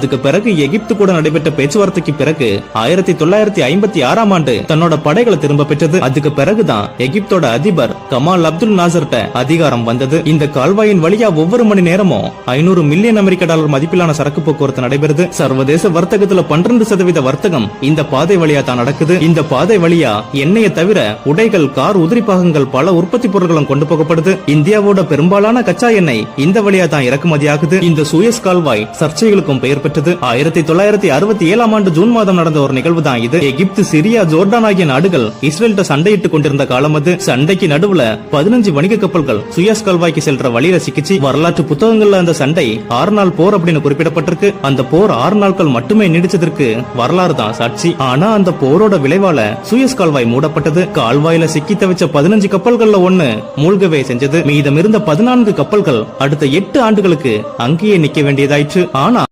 அதுக்கு பிறகு எகிப்து கூட நடைபெற்ற பேச்சுவார்த்தைக்கு பிறகு ஆயிரத்தி தொள்ளாயிரத்தி ஐம்பத்தி ஆறாம் ஆண்டு தன்னோட படைகளை திரும்ப பெற்றது. அதுக்கு பிறகுதான் எகிப்தோட அதிபர் கமால் அப்துல் நாசர்ட்ட அதிகாரம் வந்தது. இந்த கால்வாயின் வழியா ஒவ்வொரு மணி நேரமும் ஐநூறு மில்லியன் அமெரிக்க டாலர் மதிப்பிலான சரக்கு போக்குவரத்து நடைபெறுது. சர்வதேச வர்த்தகத்துல பன்னிரண்டு சதவீத வர்த்தகம் இந்த பாதை வழியா தான் நடக்குது. இந்த பாதை வழியா எண்ணெயை தவிர உடைகள் கார் உதிரி பாகங்கள் பல உற்பத்தி பொருட்களும் கொண்டு போகப்படுது. இந்தியாவோட பெரும்பாலான கச்சா எண்ணெய் இந்த வழியா தான் இறக்குமதி ஆகுது. இந்த சூயஸ் கால்வாய் சர்ச்சைகளுக்கும் பெயர் பெற்றது ஆயிரத்தி தொள்ளாயிரத்தி அறுபத்தி ஏழாம் ஆண்டு ஜூன் மாதம் நடந்த ஒரு நிகழ்வு தான் இது. எகிப்து சிரியா ஜோர்டான் ஆகிய நாடுகள் இஸ்ரேல்கிட்ட சண்டையிட்டுக் கொண்டிருந்த காலம் அது. சண்டைக்கு நடுவுல பதினஞ்சு வணிக கப்பல்கள் சுயஸ் கல்வாய்க்கு செல்ற வழியில சிக்கிச்சு. வரலாற்று புத்தகங்கள்ல அந்த சண்டை ஆறு நாள் போர் அப்படின்னு குறிப்பிடப்பட்டிருக்கு. அந்த போர் ஆறு நாட்கள் மட்டுமே நீடிச்சதற்கு வரலாறு தான் சாட்சி. ஆனா அந்த போரோட விளைவால சுயஸ் கால்வாய் மூடப்பட்டது. கால்வாயில சிக்கி தவிச்ச பதினஞ்சு கப்பல்கள்ல ஒண்ணு மூழ்கவே செஞ்சது. மீதம் இருந்த பதினான்கு கப்பல்கள் அடுத்த எட்டு ஆண்டுகளுக்கு அங்கேயே நிக்க வேண்டியதாயிற்று. ஆனா